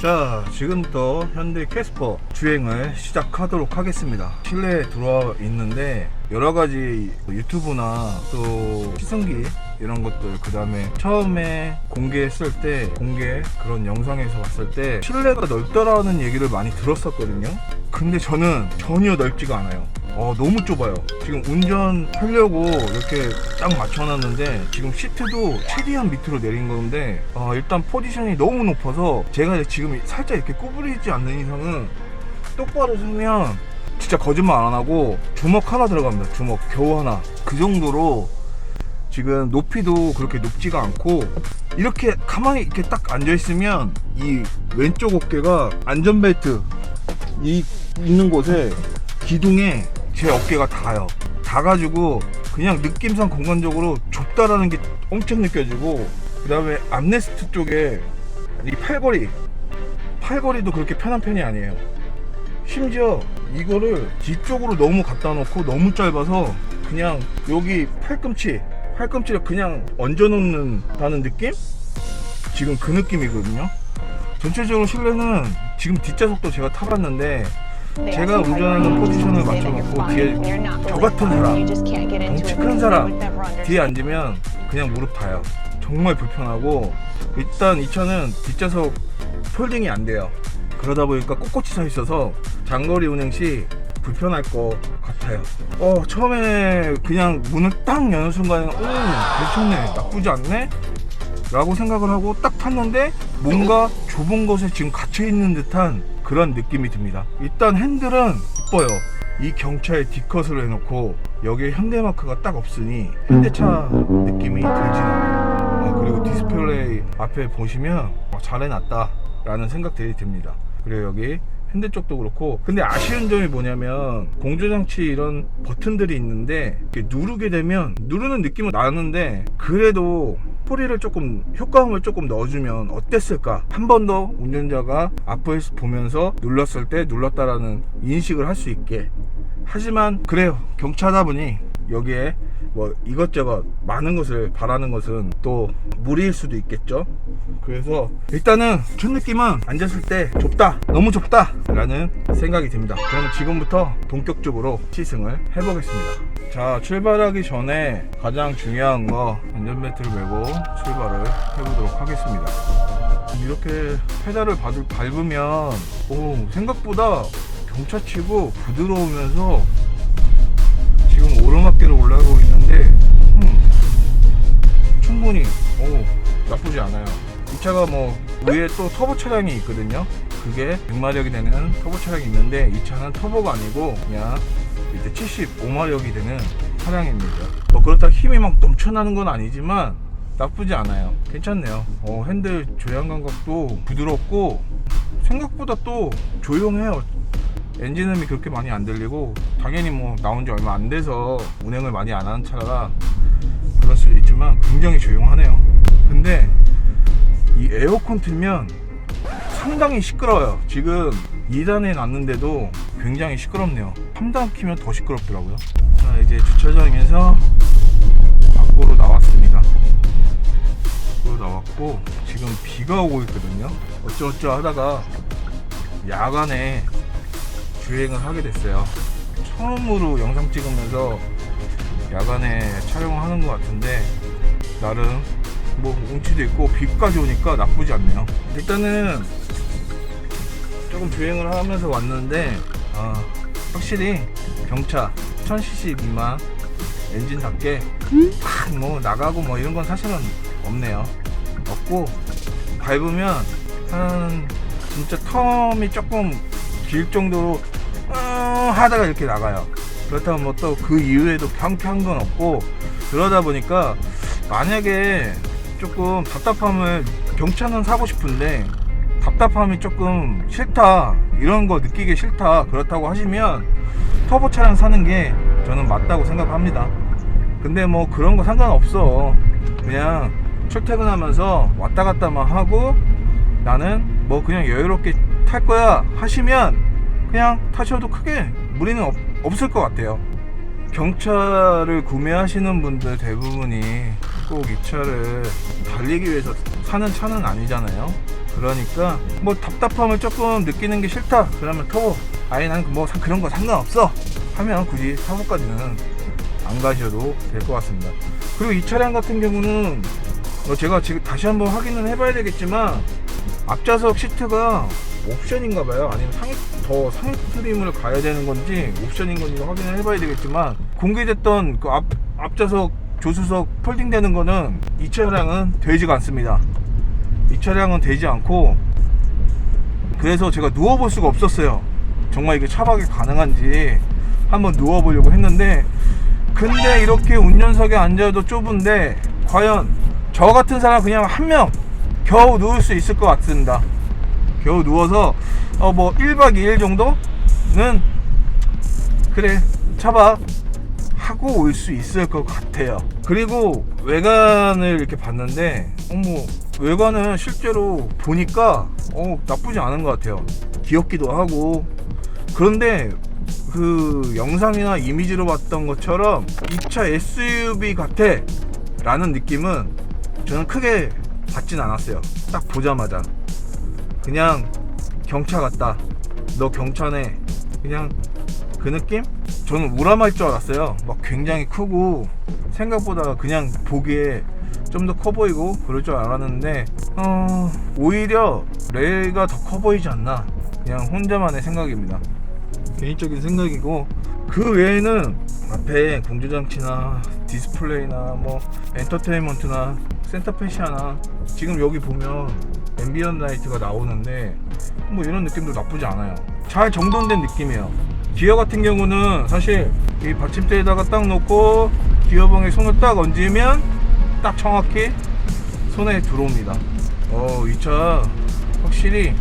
자 지금부터 현대 캐스퍼 주행을 시작하도록 하겠습니다. 실내에 들어와 있는데 여러가지 유튜브나 또 시승기 이런 것들 그 다음에 처음에 공개했을 때 공개 그런 영상에서 봤을 때 실내가 넓더라는 얘기를 많이 들었었거든요. 근데 저는 전혀 넓지가 않아요 어, 너무 좁아요. 지금 운전하려고 이렇게 딱 맞춰놨는데 지금 시트도 최대한 밑으로 내린 건데 어, 일단 포지션이 너무 높아서 제가 지금 살짝 이렇게 구부리지 않는 이상은 똑바로 서면 진짜 거짓말 안 하고 주먹 하나 들어갑니다. 주먹 겨우 하나. 그 정도로 지금 높이도 그렇게 높지가 않고 이렇게 가만히 이렇게 딱 앉아 있으면 이 왼쪽 어깨가 안전벨트 이 있는 곳에 기둥에 제 어깨가 닿아요. 닿아가지고 그냥 느낌상 공간적으로 좁다라는 게 엄청 느껴지고 그 다음에 암레스트 쪽에 이 팔걸이 팔걸이도 그렇게 편한 편이 아니에요. 심지어 이거를 뒤쪽으로 너무 갖다 놓고 너무 짧아서 그냥 여기 팔꿈치 팔꿈치를 그냥 얹어 놓는다는 느낌? 지금 그 느낌이거든요. 전체적으로 실내는 지금 뒷좌석도 제가 타봤는데 제가 운전하는 포지션을 맞춰놓고 뒤에 저 같은 사람, 덩치 큰 사람 뒤에 앉으면 그냥 무릎 닿아요. 정말 불편하고 일단 이 차는 뒷좌석 폴딩이 안 돼요. 그러다 보니까 꼿꼿이 서 있어서 장거리 운행 시 불편할 것 같아요. 어 처음에 그냥 문을 딱 여는 순간에 오 괜찮네 나쁘지 않네 라고 생각을 하고 딱 탔는데 뭔가 좁은 곳에 지금 갇혀 있는 듯한 그런 느낌이 듭니다. 일단 핸들은 이뻐요. 이 경차에 D컷으로 해놓고 여기에 현대마크가 딱 없으니 현대차 느낌이 들진 않아요. 아, 그리고 디스플레이 앞에 보시면 어, 잘 해놨다 라는 생각들이 듭니다. 그리고 여기 핸들 쪽도 그렇고. 근데 아쉬운 점이 뭐냐면 공조장치 이런 버튼들이 있는데 누르게 되면 누르는 느낌은 나는데 그래도 소리를 조금 효과음을 조금 넣어주면 어땠을까? 한 번 더 운전자가 앞에서 보면서 눌렀을 때 눌렀다라는 인식을 할 수 있게. 하지만 그래요. 경차다 보니 여기에 뭐 이것저것 많은 것을 바라는 것은 또 무리일 수도 있겠죠. 그래서 일단은 첫 느낌은 앉았을 때 좁다 너무 좁다 라는 생각이 듭니다. 그러면 지금부터 본격적으로 시승을 해보겠습니다. 자 출발하기 전에 가장 중요한 거 안전벨트를 매고 출발을 해보도록 하겠습니다. 이렇게 페달을 밟으면 오, 생각보다 경차치고 부드러우면서 지금 오르막길을 올라가고 있는데 음, 충분히. 오, 나쁘지 않아요. 이 차가 뭐 위에 또 터보 차량이 있거든요. 그게 100마력이 되는 터보 차량이 있는데 이 차는 터보가 아니고 그냥 이제 75마력이 되는 차량입니다. 뭐 그렇다 힘이 막 넘쳐나는 건 아니지만 나쁘지 않아요. 괜찮네요. 어, 핸들 조향 감각도 부드럽고 생각보다 또 조용해요. 엔진음이 그렇게 많이 안 들리고 당연히 뭐 나온 지 얼마 안 돼서 운행을 많이 안 하는 차라 있지만 굉장히 조용하네요. 근데 이 에어컨 틀면 상당히 시끄러워요. 지금 2단에 놨는데도 굉장히 시끄럽네요. 3단 키면 더 시끄럽더라고요. 자 이제 주차장에서 밖으로 나왔습니다. 밖으로 나왔고 지금 비가 오고 있거든요. 어쩌어쩌 하다가 야간에 주행을 하게 됐어요. 처음으로 영상 찍으면서 야간에 촬영을 하는 것 같은데 나름 뭐 운치도 있고 비까지 오니까 나쁘지 않네요. 일단은 조금 주행을 하면서 왔는데 아, 확실히 경차 1000cc 미만 엔진답게 막뭐 나가고 뭐 이런 건 사실은 없네요. 없고 밟으면 한 진짜 텀이 조금 길 정도로 어, 하다가 이렇게 나가요. 그렇다면 뭐 또 그 이후에도 평평한 건 없고 그러다 보니까 만약에 조금 답답함을 경차는 사고 싶은데 답답함이 조금 싫다 이런 거 느끼기 싫다 그렇다고 하시면 터보 차량 사는 게 저는 맞다고 생각합니다. 근데 뭐 그런 거 상관없어. 그냥 출퇴근하면서 왔다 갔다만 하고 나는 뭐 그냥 여유롭게 탈 거야 하시면 그냥 타셔도 크게 무리는 없, 없을 것 같아요. 경차를 구매하시는 분들 대부분이 꼭 이 차를 달리기 위해서 사는 차는 아니잖아요. 그러니까 뭐 답답함을 조금 느끼는 게 싫다 그러면 터보 아예 난 뭐 그런 거 상관없어 하면 굳이 터보까지는 안 가셔도 될 것 같습니다 그리고 이 차량 같은 경우는 어, 제가 지금 다시 한번 확인을 해봐야 되겠지만 앞좌석 시트가 옵션인가 봐요 아니면 상위 더 상위 트림을 가야 되는 건지 옵션인 건지 확인을 해봐야 되겠지만 공개됐던 그 앞, 앞좌석 조수석 폴딩 되는 거는 이 차량은 되지가 않습니다. 이 차량은 되지 않고 그래서 제가 누워볼 수가 없었어요. 정말 이게 차박이 가능한지 한번 누워보려고 했는데 근데 이렇게 운전석에 앉아도 좁은데 과연 저 같은 사람 그냥 한 명 겨우 누울 수 있을 것 같습니다. 겨우 누워서 어 뭐 1박 2일 정도는 그래 차박 하고 올 수 있을 것 같아요. 그리고 외관을 이렇게 봤는데 어머 외관은 실제로 보니까 어 나쁘지 않은 것 같아요. 귀엽기도 하고. 그런데 그 영상이나 이미지로 봤던 것처럼 이차 SUV 같아 라는 느낌은 저는 크게 받진 않았어요. 딱 보자마자. 그냥 경차 같다. 너 경차네. 그냥 그 느낌? 저는 우람할 줄 알았어요. 막 굉장히 크고 생각보다 그냥 보기에 좀 더 커 보이고 그럴 줄 알았는데 어, 오히려 레가 더 커 보이지 않나. 그냥 혼자만의 생각입니다. 개인적인 생각이고 그 외에는 앞에 공조장치나 디스플레이나 뭐 엔터테인먼트나 센터페시아나 지금 여기 보면 앰비언 라이트가 나오는데 뭐 이런 느낌도 나쁘지 않아요. 잘 정돈된 느낌이에요 기어 같은 경우는 사실 이 받침대에다가 딱 놓고 기어봉에 손을 딱 얹으면 딱 정확히 손에 들어옵니다 어 이 차 확실히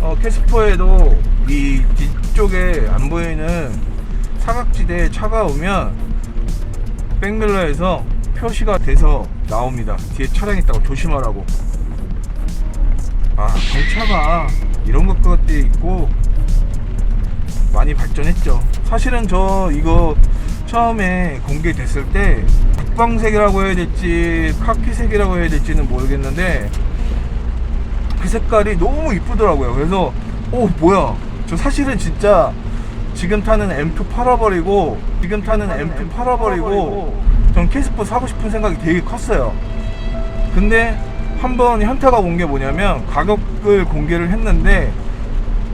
어, 캐스퍼에도 이 뒤쪽에 안 보이는 사각지대에 차가 오면 백밀러에서 표시가 돼서 나옵니다. 뒤에 차량 있다고 조심하라고. 아, 경차가 이런 것들이 있고 많이 발전했죠. 사실은 저 이거 처음에 공개됐을 때 국방색이라고 해야 될지 카키색이라고 해야 될지는 모르겠는데 그 색깔이 너무 이쁘더라고요. 그래서 오 뭐야 저 사실은 진짜 지금 타는 M2 팔아버리고 지금 타는 M2 팔아버리고 전 캐스퍼 사고 싶은 생각이 되게 컸어요. 근데 한번 현타가 온 게 뭐냐면 가격을 공개를 했는데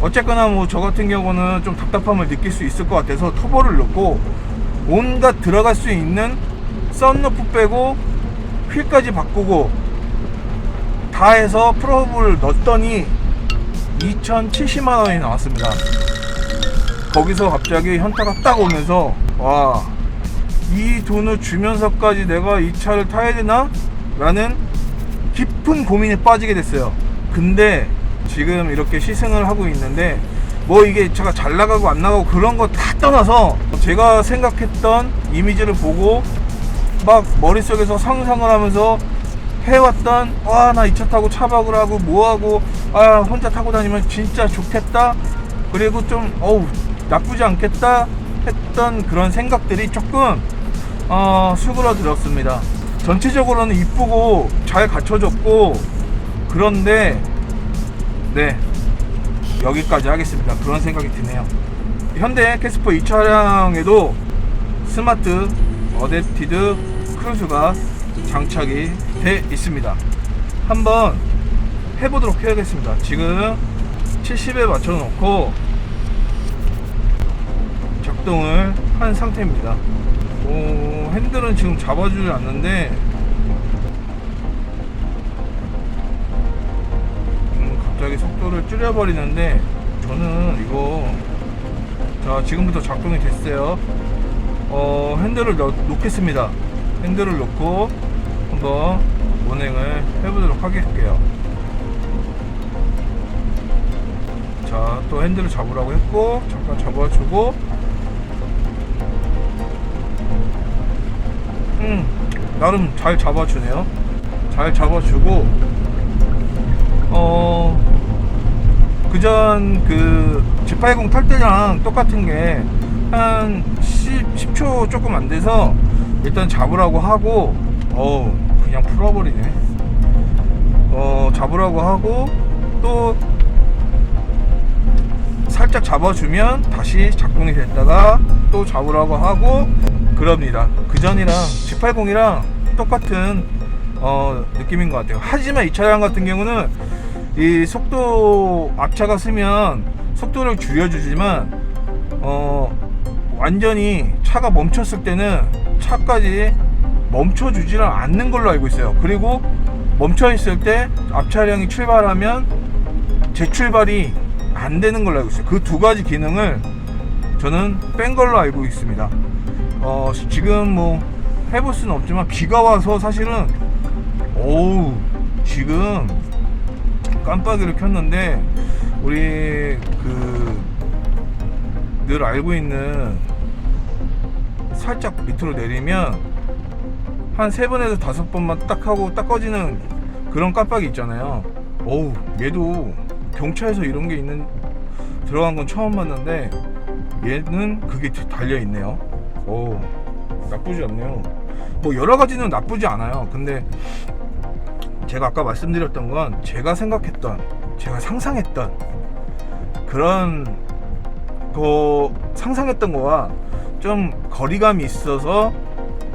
어쨌거나 뭐 저 같은 경우는 좀 답답함을 느낄 수 있을 것 같아서 터보를 넣고 온갖 들어갈 수 있는 썬루프 빼고 휠까지 바꾸고 다 해서 프로브를 넣었더니 2,070만 원이 나왔습니다. 거기서 갑자기 현타가 딱 오면서 와, 이 돈을 주면서까지 내가 이 차를 타야 되나? 라는 깊은 고민에 빠지게 됐어요. 근데 지금 이렇게 시승을 하고 있는데 뭐 이게 차가 잘 나가고 안 나가고 그런 거 다 떠나서 제가 생각했던 이미지를 보고 막 머릿속에서 상상을 하면서 해왔던 와 나 이 차 타고 차박을 하고 뭐하고 아 혼자 타고 다니면 진짜 좋겠다. 그리고 좀 어우 나쁘지 않겠다 했던 그런 생각들이 조금 어, 수그러들었습니다. 전체적으로는 이쁘고 잘 갖춰졌고 그런데 네 여기까지 하겠습니다 그런 생각이 드네요 현대 캐스퍼 이 차량에도 스마트 어댑티드 크루즈가 장착이 돼 있습니다. 한번 해보도록 해야겠습니다. 지금 70에 맞춰 놓고 작동을 한 상태입니다. 오, 핸들은 지금 잡아주지 않는데 갑자기 속도를 줄여버리는데 저는 이거 자 지금부터 작동이 됐어요. 어, 핸들을 넣, 놓겠습니다. 핸들을 놓고 한번 운행을 해보도록 하겠게요. 자, 또 핸들을 잡으라고 했고, 잠깐 잡아주고, 음, 나름 잘 잡아주네요. 잘 잡아주고, 어, 그전 그 G80 탈 때랑 똑같은 게한 10, 10 초 조금 안 돼서 일단 잡으라고 하고 어우 그냥 풀어버리네 어 잡으라고 하고 또 살짝 잡아주면 다시 작동이 됐다가 또 잡으라고 하고 그럽니다. 그 전이랑 G80이랑 똑같은 어, 느낌인 것 같아요. 하지만 이 차량 같은 경우는 이 속도 앞차가 쓰면 속도를 줄여주지만 어, 완전히 차가 멈췄을 때는 차까지 멈춰주지를 않는 걸로 알고 있어요. 그리고 멈춰 있을 때 앞차량이 출발하면 재출발이 안 되는 걸로 알고 있어요. 그 두 가지 기능을 저는 뺀 걸로 알고 있습니다. 어, 지금 뭐 해볼 수는 없지만 비가 와서 사실은 어우 지금 깜빡이를 켰는데 우리 그 늘 알고 있는 살짝 밑으로 내리면 한 세 번에서 다섯 번만 딱 하고 딱 꺼지는 그런 깜빡이 있잖아요. 어우 얘도 경차에서 이런 게 있는 들어간 건 처음 봤는데 얘는 그게 달려 있네요. 오 나쁘지 않네요. 뭐 여러 가지는 나쁘지 않아요. 근데 제가 아까 말씀드렸던 건 제가 생각했던 제가 상상했던 그런 그 상상했던 거와 좀 거리감이 있어서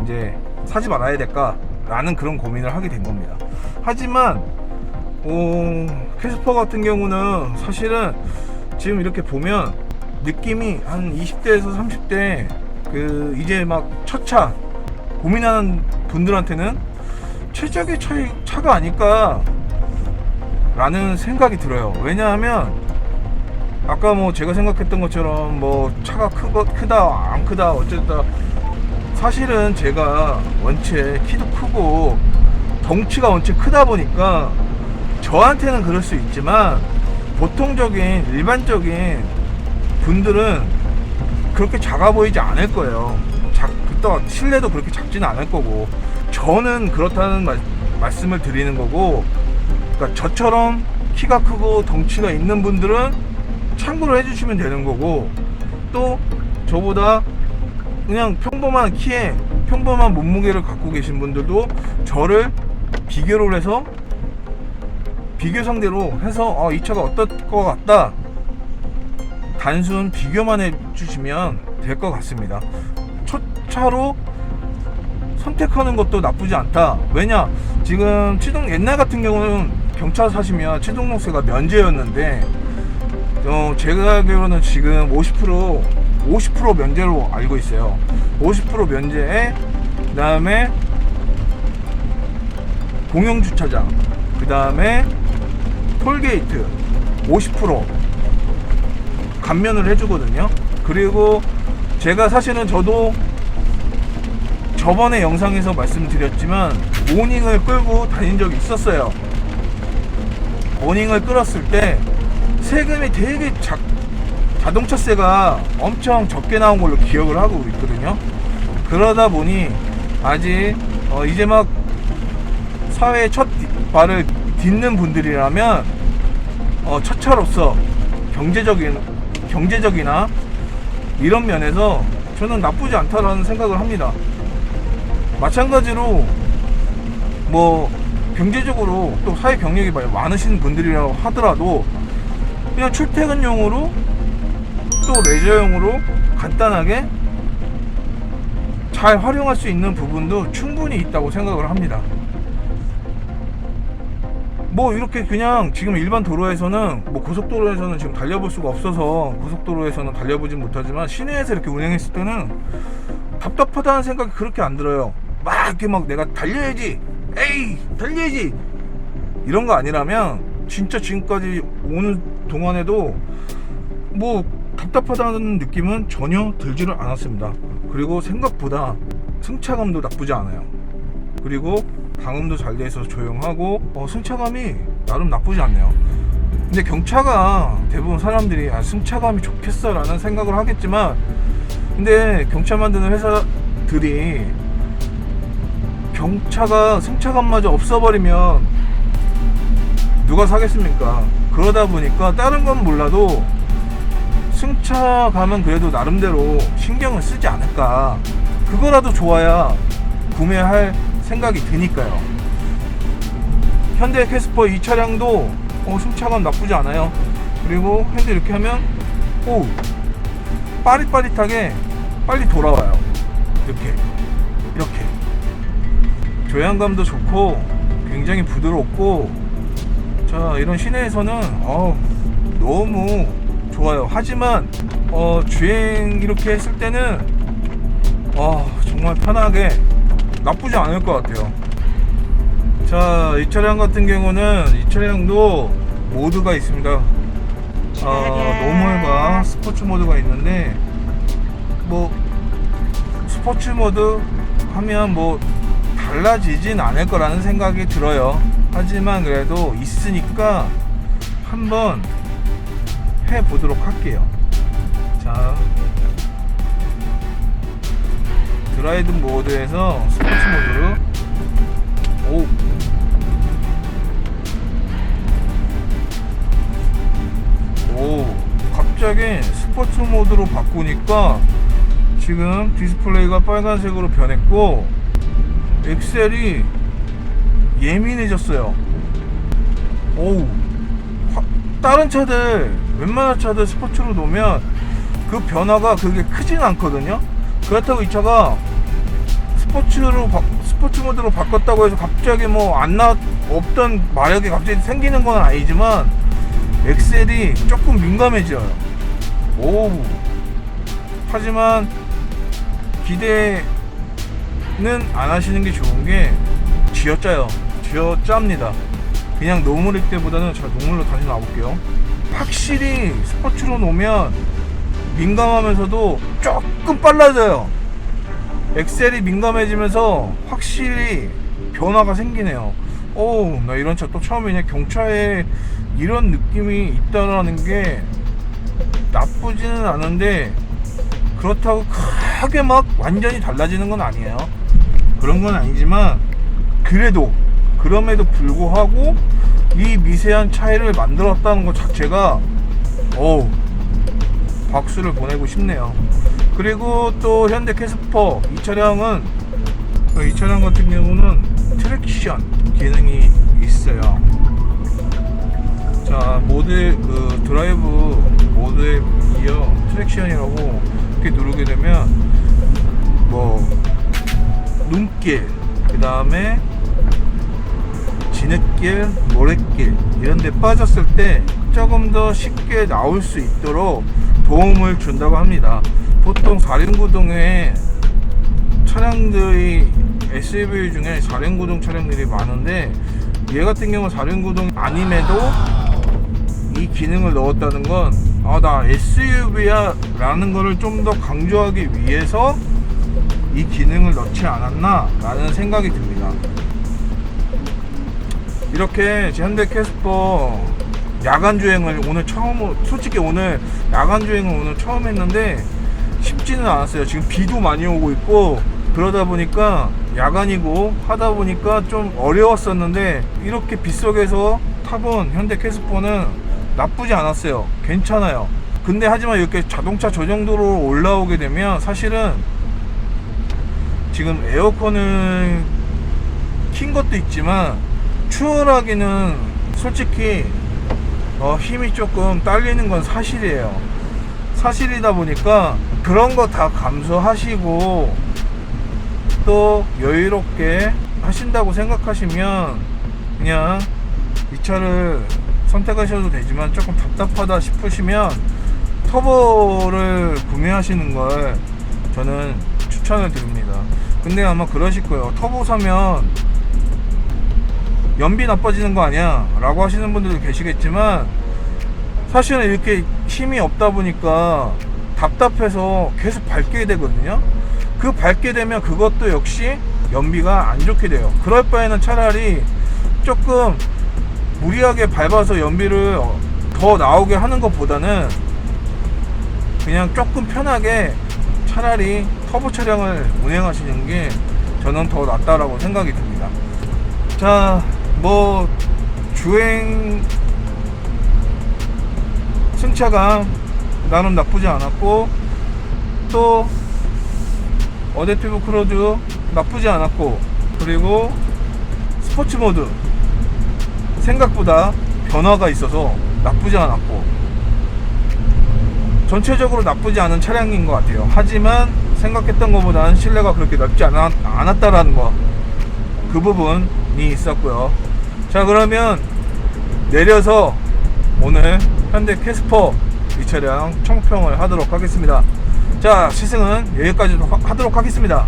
이제 사지 말아야 될까라는 그런 고민을 하게 된 겁니다. 하지만 어, 캐스퍼 같은 경우는 사실은 지금 이렇게 보면 느낌이 한 20대에서 30대 그 이제 막 첫차 고민하는 분들한테는 최적의 차, 차가 아닐까 라는 생각이 들어요. 왜냐하면 아까 뭐 제가 생각했던 것처럼 뭐 차가 크고 크다 안 크다 어쨌다 사실은 제가 원체 키도 크고 덩치가 원체 크다 보니까 저한테는 그럴 수 있지만 보통적인 일반적인 분들은 그렇게 작아 보이지 않을 거예요. 작, 또 실내도 그렇게 작지는 않을 거고 저는 그렇다는 말, 말씀을 드리는 거고 그러니까 저처럼 키가 크고 덩치가 있는 분들은 참고로 해주시면 되는 거고 또 저보다 그냥 평범한 키에 평범한 몸무게를 갖고 계신 분들도 저를 비교를 해서 비교 상대로 해서 어, 이 차가 어떨 것 같다. 단순 비교만 해주시면 될 것 같습니다. 첫 차로 선택하는 것도 나쁘지 않다 왜냐 지금 취등 옛날 같은 경우는 경차 사시면 취등록세가 면제였는데 어, 제가 알기로는 지금 50% 50% 면제로 알고 있어요. 50% 면제에 그다음에 공영 주차장, 그다음에 톨게이트 50% 감면을 해주거든요. 그리고 제가 사실은 저도 저번에 영상에서 말씀드렸지만 모닝을 끌고 다닌 적이 있었어요. 모닝을 끌었을 때 세금이 되게 작, 자동차세가 엄청 적게 나온 걸로 기억을 하고 있거든요. 그러다 보니 아직 어 이제 막 사회의 첫 발을 딛는 분들이라면 어 첫 차로서 경제적인 경제적이나 이런 면에서 저는 나쁘지 않다라는 생각을 합니다. 마찬가지로 뭐 경제적으로 또 사회 경력이 많으신 분들이라고 하더라도 그냥 출퇴근용으로 또 레저용으로 간단하게 잘 활용할 수 있는 부분도 충분히 있다고 생각을 합니다. 뭐 이렇게 그냥 지금 일반 도로에서는 뭐 고속도로에서는 지금 달려볼 수가 없어서 고속도로에서는 달려보진 못하지만 시내에서 이렇게 운행했을 때는 답답하다는 생각이 그렇게 안 들어요. 막 이렇게 막 내가 달려야지, 에이 달려야지 이런 거 아니라면 진짜 지금까지 오는 동안에도 뭐 답답하다는 느낌은 전혀 들지를 않았습니다. 그리고 생각보다 승차감도 나쁘지 않아요. 그리고 방음도 잘 돼서 조용하고 어, 승차감이 나름 나쁘지 않네요. 근데 경차가 대부분 사람들이 아, 승차감이 좋겠어 라는 생각을 하겠지만 근데 경차 만드는 회사들이 경차가 승차감마저 없어버리면 누가 사겠습니까? 그러다 보니까 다른 건 몰라도 승차감은 그래도 나름대로 신경을 쓰지 않을까. 그거라도 좋아야 구매할 생각이 드니까요. 현대 캐스퍼 이 차량도 어, 승차감 나쁘지 않아요. 그리고 핸들 이렇게 하면 오 빠릿빠릿하게 빨리 돌아와요. 조향감도 좋고 굉장히 부드럽고 자 이런 시내에서는 어 너무 좋아요. 하지만 어, 주행 이렇게 했을 때는 어, 정말 편하게 나쁘지 않을 것 같아요. 자, 이 차량 같은 경우는 이 차량도 모드가 있습니다. 어, 노멀과 스포츠 모드가 있는데 뭐 스포츠 모드 하면 뭐 달라지진 않을 거라는 생각이 들어요. 하지만 그래도 있으니까 한번 해 보도록 할게요. 자, 드라이브 모드에서 스포츠 모드로 오. 오, 갑자기 스포츠 모드로 바꾸니까 지금 디스플레이가 빨간색으로 변했고 엑셀이 예민해졌어요. 오우. 화- 다른 차들 웬만한 차들 스포츠로 놓으면 그 변화가 그게 크진 않거든요. 그렇다고 이 차가 스포츠로 바- 스포츠 모드로 바꿨다고 해서 갑자기 뭐 안 나 없던 마력이 갑자기 생기는 건 아니지만 엑셀이 조금 민감해져요. 오. 하지만 기대는 안 하시는 게 좋은 게 쥐어짜요. 쥐어짭니다. 그냥 노멀일 때보다는 자 노멀로 다시 나볼게요. 확실히 스포츠로 놓으면 민감하면서도 조금 빨라져요. 엑셀이 민감해지면서 확실히 변화가 생기네요. 오, 나 이런 차 또 처음이냐. 경차에 이런 느낌이 있다라는 게 나쁘지는 않은데 그렇다고 크게 막 완전히 달라지는 건 아니에요. 그런 건 아니지만 그래도 그럼에도 불구하고 이 미세한 차이를 만들었다는 것 자체가 어우 박수를 보내고 싶네요. 그리고 또 현대 캐스퍼 이 차량은 이 차량 같은 경우는 트랙션 기능이 있어요. 자 모드 그 드라이브 모드에 이어 트랙션이라고 이렇게 누르게 되면 뭐 눈길 그 다음에 진흙길, 모래길 이런 데 빠졌을 때 조금 더 쉽게 나올 수 있도록 도움을 준다고 합니다. 보통 4륜구동에 차량들이 SUV 중에 4륜구동 차량들이 많은데 얘 같은 경우는 4륜구동 아님에도 이 기능을 넣었다는 건 아 나 SUV야 라는 거를 좀 더 강조하기 위해서 이 기능을 넣지 않았나 라는 생각이 듭니다. 이렇게 제 현대 캐스퍼 야간 주행을 오늘 처음 솔직히 오늘 야간 주행을 오늘 처음 했는데 쉽지는 않았어요. 지금 비도 많이 오고 있고 그러다 보니까 야간이고 하다 보니까 좀 어려웠었는데 이렇게 빗속에서 타본 현대 캐스퍼는 나쁘지 않았어요. 괜찮아요. 근데 하지만 이렇게 자동차 저 정도로 올라오게 되면 사실은 지금 에어컨을 킨 것도 있지만 추월하기는 솔직히 어, 힘이 조금 딸리는 건 사실이에요. 사실이다 보니까 그런 거 다 감수하시고 또 여유롭게 하신다고 생각하시면 그냥 이 차를 선택하셔도 되지만 조금 답답하다 싶으시면 터보를 구매하시는 걸 저는 추천을 드립니다. 근데 아마 그러실 거예요. 터보 사면 연비 나빠지는 거 아니야? 라고 하시는 분들도 계시겠지만 사실은 이렇게 힘이 없다 보니까 답답해서 계속 밟게 되거든요. 그 밟게 되면 그것도 역시 연비가 안 좋게 돼요. 그럴 바에는 차라리 조금 무리하게 밟아서 연비를 더 나오게 하는 것보다는 그냥 조금 편하게 차라리 터보 차량을 운행하시는 게 저는 더 낫다라고 생각이 듭니다. 자, 뭐 주행 승차감 나름 나쁘지 않았고 또 어댑티브 크루즈 나쁘지 않았고 그리고 스포츠 모드 생각보다 변화가 있어서 나쁘지 않았고 전체적으로 나쁘지 않은 차량인 것 같아요. 하지만 생각했던 것보다는 실내가 그렇게 넓지 않았, 않았다라는 거. 그 부분이 있었고요. 자, 그러면 내려서 오늘 현대 캐스퍼 이 차량 청평을 하도록 하겠습니다. 자, 시승은 여기까지 하도록 하겠습니다.